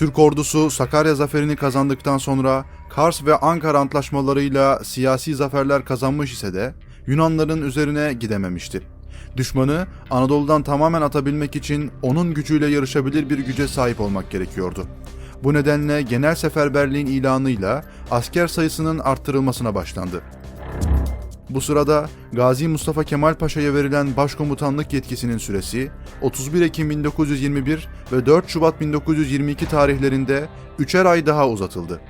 Türk ordusu Sakarya zaferini kazandıktan sonra Kars ve Ankara antlaşmalarıyla siyasi zaferler kazanmış ise de Yunanların üzerine gidememişti. Düşmanı Anadolu'dan tamamen atabilmek için onun gücüyle yarışabilir bir güce sahip olmak gerekiyordu. Bu nedenle genel seferberliğin ilanıyla asker sayısının arttırılmasına başlandı. Bu sırada Gazi Mustafa Kemal Paşa'ya verilen başkomutanlık yetkisinin süresi 31 Ekim 1921 ve 4 Şubat 1922 tarihlerinde üçer ay daha uzatıldı.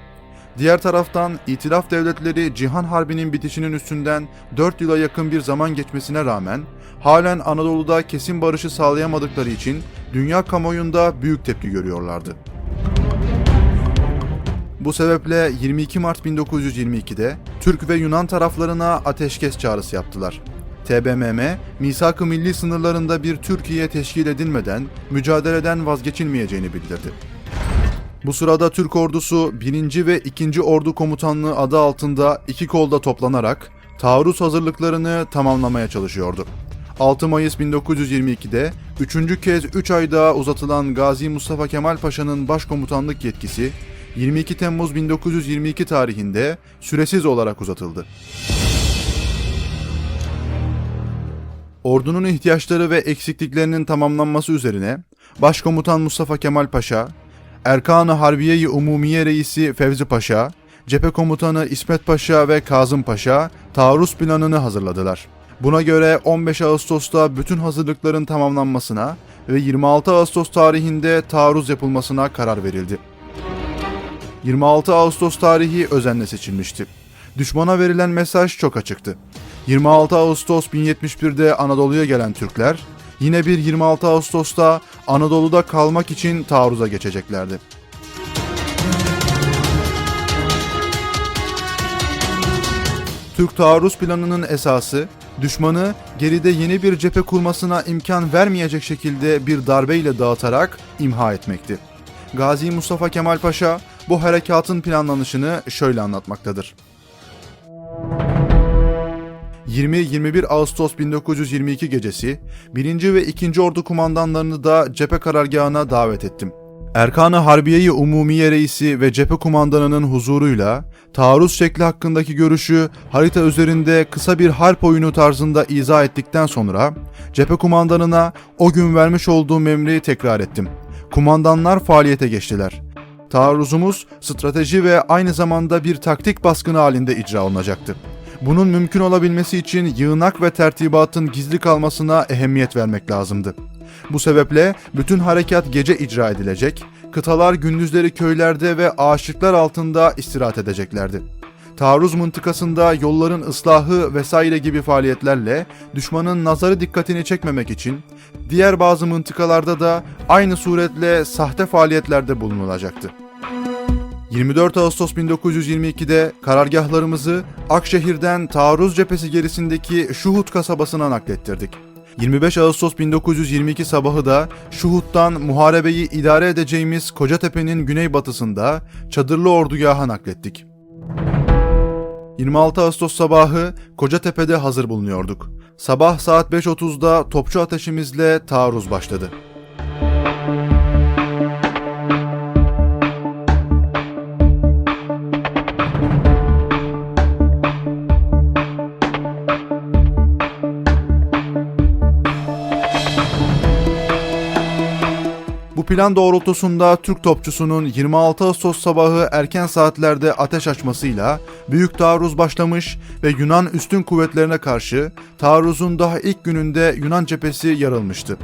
Diğer taraftan İtilaf devletleri Cihan Harbi'nin bitişinin üstünden 4 yıla yakın bir zaman geçmesine rağmen halen Anadolu'da kesin barışı sağlayamadıkları için dünya kamuoyunda büyük tepki görüyorlardı. Bu sebeple 22 Mart 1922'de Türk ve Yunan taraflarına ateşkes çağrısı yaptılar. TBMM, misak-ı milli sınırlarında bir Türkiye teşkil edilmeden mücadeleden vazgeçilmeyeceğini bildirdi. Bu sırada Türk ordusu 1. ve 2. Ordu Komutanlığı adı altında iki kolda toplanarak taarruz hazırlıklarını tamamlamaya çalışıyordu. 6 Mayıs 1922'de 3. kez 3 ay daha uzatılan Gazi Mustafa Kemal Paşa'nın başkomutanlık yetkisi 22 Temmuz 1922 tarihinde süresiz olarak uzatıldı. Ordunun ihtiyaçları ve eksikliklerinin tamamlanması üzerine Başkomutan Mustafa Kemal Paşa, Erkan-ı Harbiye-i Umumiye Reisi Fevzi Paşa, Cephe Komutanı İsmet Paşa ve Kazım Paşa taarruz planını hazırladılar. Buna göre 15 Ağustos'ta bütün hazırlıkların tamamlanmasına ve 26 Ağustos tarihinde taarruz yapılmasına karar verildi. 26 Ağustos tarihi özenle seçilmişti. Düşmana verilen mesaj çok açıktı. 26 Ağustos 1071'de Anadolu'ya gelen Türkler, yine bir 26 Ağustos'ta Anadolu'da kalmak için taarruza geçeceklerdi. Türk taarruz planının esası, düşmanı geride yeni bir cephe kurmasına imkan vermeyecek şekilde bir darbeyle dağıtarak imha etmekti. Gazi Mustafa Kemal Paşa bu harekatın planlanışını şöyle anlatmaktadır. 20-21 Ağustos 1922 gecesi 1. ve 2. Ordu kumandanlarını da cephe karargahına davet ettim. Erkan-ı Harbiye-i Umumiye Reisi ve cephe kumandanının huzuruyla taarruz şekli hakkındaki görüşü harita üzerinde kısa bir harp oyunu tarzında izah ettikten sonra cephe kumandanına o gün vermiş olduğum emri tekrar ettim. Kumandanlar faaliyete geçtiler. Taarruzumuz strateji ve aynı zamanda bir taktik baskını halinde icra olunacaktı. Bunun mümkün olabilmesi için yığınak ve tertibatın gizli kalmasına ehemmiyet vermek lazımdı. Bu sebeple bütün harekat gece icra edilecek, kıtalar gündüzleri köylerde ve ağaçlıklar altında istirahat edeceklerdi. Taarruz mıntıkasında yolların ıslahı vesaire gibi faaliyetlerle düşmanın nazarı dikkatini çekmemek için diğer bazı mıntıkalarda da aynı suretle sahte faaliyetlerde bulunulacaktı. 24 Ağustos 1922'de karargahlarımızı Akşehir'den taarruz cephesi gerisindeki Şuhut kasabasına naklettirdik. 25 Ağustos 1922 sabahı da Şuhut'tan muharebeyi idare edeceğimiz Kocatepe'nin güneybatısında çadırlı ordugaha naklettik. 26 Ağustos sabahı Kocatepe'de hazır bulunuyorduk. Sabah saat 5.30'da topçu ateşimizle taarruz başladı. Plan doğrultusunda Türk topçusunun 26 Ağustos sabahı erken saatlerde ateş açmasıyla büyük taarruz başlamış ve Yunan üstün kuvvetlerine karşı taarruzun daha ilk gününde Yunan cephesi yarılmıştı.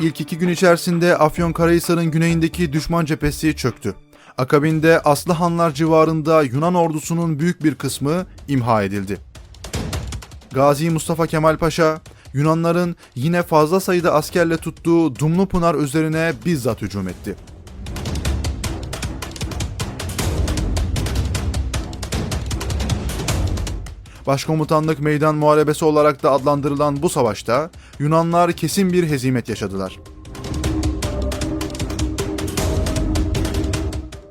İlk iki gün içerisinde Afyonkarahisar'ın güneyindeki düşman cephesi çöktü. Akabinde Aslıhanlar civarında Yunan ordusunun büyük bir kısmı imha edildi. Gazi Mustafa Kemal Paşa, Yunanların yine fazla sayıda askerle tuttuğu Dumlupınar üzerine bizzat hücum etti. Başkomutanlık meydan muharebesi olarak da adlandırılan bu savaşta Yunanlar kesin bir hezimet yaşadılar.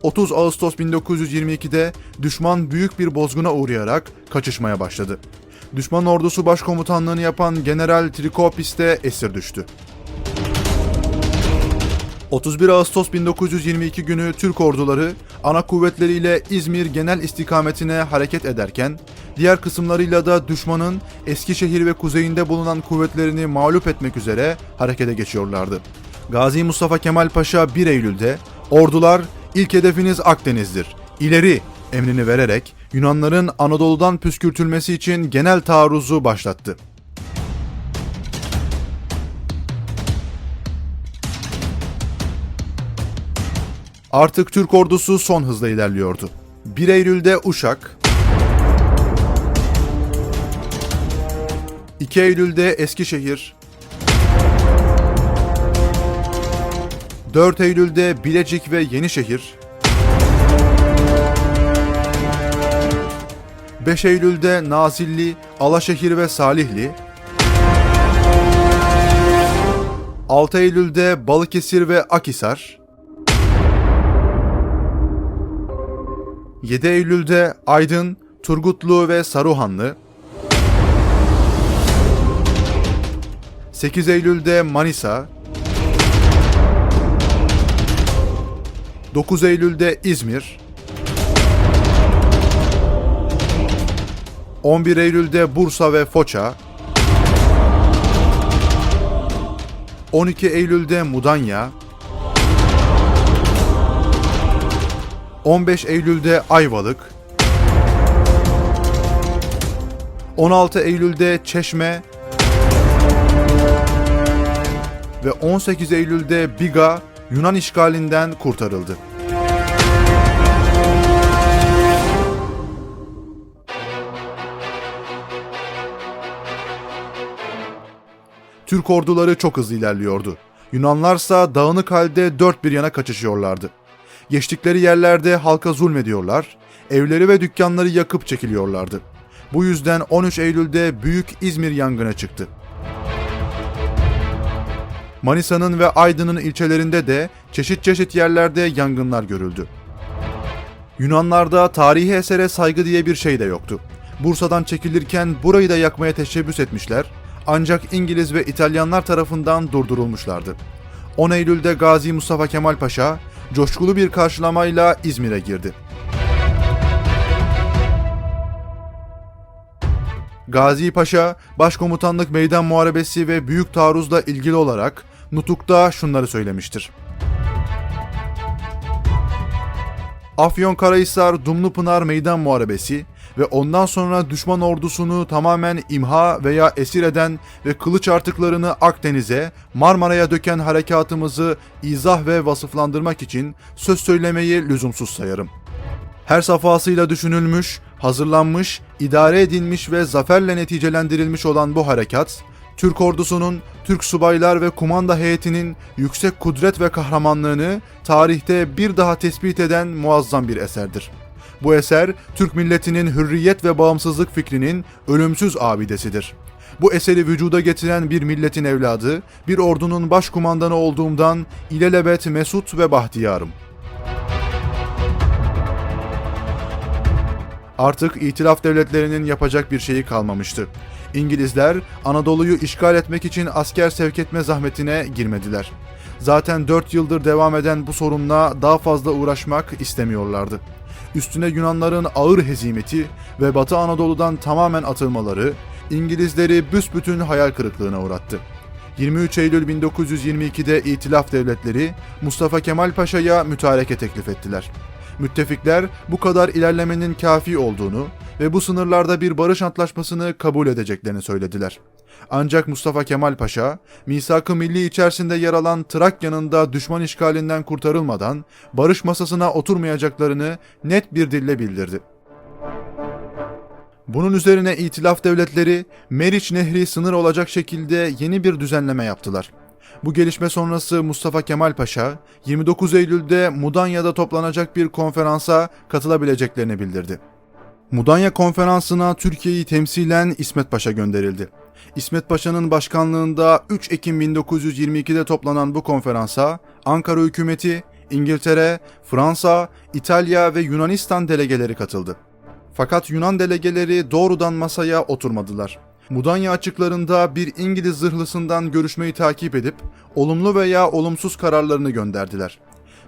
30 Ağustos 1922'de düşman büyük bir bozguna uğrayarak kaçışmaya başladı. Düşman ordusu başkomutanlığını yapan General Trikopis'te esir düştü. 31 Ağustos 1922 günü Türk orduları ana kuvvetleriyle İzmir genel istikametine hareket ederken, diğer kısımlarıyla da düşmanın Eskişehir ve kuzeyinde bulunan kuvvetlerini mağlup etmek üzere harekete geçiyorlardı. Gazi Mustafa Kemal Paşa 1 Eylül'de ordular ilk hedefiniz Akdeniz'dir. İleri emrini vererek Yunanların Anadolu'dan püskürtülmesi için genel taarruzu başlattı. Artık Türk ordusu son hızla ilerliyordu. 1 Eylül'de Uşak, 2 Eylül'de Eskişehir, 4 Eylül'de Bilecik ve Yenişehir, 5 Eylül'de Nazilli, Alaşehir ve Salihli, 6 Eylül'de Balıkesir ve Akisar, 7 Eylül'de Aydın, Turgutlu ve Saruhanlı, 8 Eylül'de Manisa, 9 Eylül'de İzmir, 11 Eylül'de Bursa ve Foça, 12 Eylül'de Mudanya, 15 Eylül'de Ayvalık, 16 Eylül'de Çeşme. ve 18 Eylül'de Biga Yunan işgalinden kurtarıldı. Türk orduları çok hızlı ilerliyordu. Yunanlarsa dağınık halde dört bir yana kaçışıyorlardı. Geçtikleri yerlerde halka zulmediyorlar, evleri ve dükkanları yakıp çekiliyorlardı. Bu yüzden 13 Eylül'de büyük İzmir yangını çıktı. Manisa'nın ve Aydın'ın ilçelerinde de çeşit çeşit yerlerde yangınlar görüldü. Yunanlarda tarihi esere saygı diye bir şey de yoktu. Bursa'dan çekilirken burayı da yakmaya teşebbüs etmişler ancak İngiliz ve İtalyanlar tarafından durdurulmuşlardı. 10 Eylül'de Gazi Mustafa Kemal Paşa coşkulu bir karşılamayla İzmir'e girdi. Gazi Paşa, Başkomutanlık Meydan Muharebesi ve Büyük Taarruz'la ilgili olarak Nutuk'ta şunları söylemiştir. Afyonkarahisar Dumlupınar Meydan Muharebesi ve ondan sonra düşman ordusunu tamamen imha veya esir eden ve kılıç artıklarını Akdeniz'e, Marmara'ya döken harekatımızı izah ve vasıflandırmak için söz söylemeyi lüzumsuz sayarım. Her safhasıyla düşünülmüş, hazırlanmış, idare edilmiş ve zaferle neticelendirilmiş olan bu harekat, Türk ordusunun, Türk subaylar ve kumanda heyetinin yüksek kudret ve kahramanlığını tarihte bir daha tespit eden muazzam bir eserdir. Bu eser, Türk milletinin hürriyet ve bağımsızlık fikrinin ölümsüz abidesidir. Bu eseri vücuda getiren bir milletin evladı, bir ordunun başkumandanı olduğumdan ilelebet mesut ve bahtiyarım. Artık itilaf devletlerinin yapacak bir şeyi kalmamıştı. İngilizler Anadolu'yu işgal etmek için asker sevk etme zahmetine girmediler. Zaten 4 yıldır devam eden bu sorunla daha fazla uğraşmak istemiyorlardı. Üstüne Yunanların ağır hezimeti ve Batı Anadolu'dan tamamen atılmaları İngilizleri büsbütün hayal kırıklığına uğrattı. 23 Eylül 1922'de İtilaf devletleri Mustafa Kemal Paşa'ya mütareke teklif ettiler. Müttefikler bu kadar ilerlemenin kafi olduğunu ve bu sınırlarda bir barış antlaşmasını kabul edeceklerini söylediler. Ancak Mustafa Kemal Paşa, misak-ı milli içerisinde yer alan Trakya'nın da düşman işgalinden kurtarılmadan barış masasına oturmayacaklarını net bir dille bildirdi. Bunun üzerine itilaf devletleri Meriç Nehri sınır olacak şekilde yeni bir düzenleme yaptılar. Bu gelişme sonrası Mustafa Kemal Paşa 29 Eylül'de Mudanya'da toplanacak bir konferansa katılabileceklerini bildirdi. Mudanya konferansına Türkiye'yi temsilen İsmet Paşa gönderildi. İsmet Paşa'nın başkanlığında 3 Ekim 1922'de toplanan bu konferansa Ankara hükümeti, İngiltere, Fransa, İtalya ve Yunanistan delegeleri katıldı. Fakat Yunan delegeleri doğrudan masaya oturmadılar. Mudanya açıklarında bir İngiliz zırhlısından görüşmeyi takip edip olumlu veya olumsuz kararlarını gönderdiler.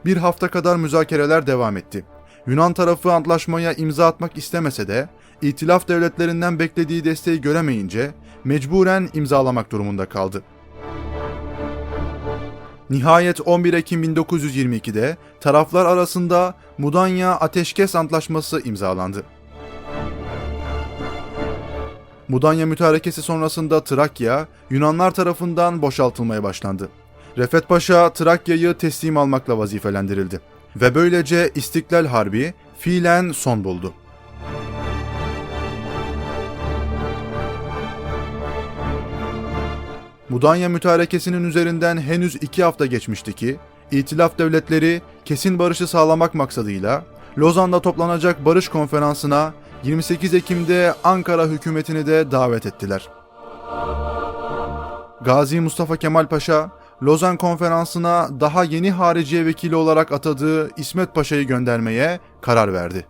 Bir hafta kadar müzakereler devam etti. Yunan tarafı antlaşmaya imza atmak istemese de İtilaf devletlerinden beklediği desteği göremeyince mecburen imzalamak durumunda kaldı. Nihayet 11 Ekim 1922'de taraflar arasında Mudanya Ateşkes Antlaşması imzalandı. Mudanya mütarekesi sonrasında Trakya, Yunanlar tarafından boşaltılmaya başlandı. Refet Paşa Trakya'yı teslim almakla vazifelendirildi. Ve böylece İstiklal Harbi fiilen son buldu. Mudanya mütarekesinin üzerinden henüz iki hafta geçmişti ki, İtilaf devletleri kesin barışı sağlamak maksadıyla Lozan'da toplanacak barış konferansına 28 Ekim'de Ankara hükümetini de davet ettiler. Gazi Mustafa Kemal Paşa, Lozan konferansına daha yeni hariciye vekili olarak atadığı İsmet Paşa'yı göndermeye karar verdi.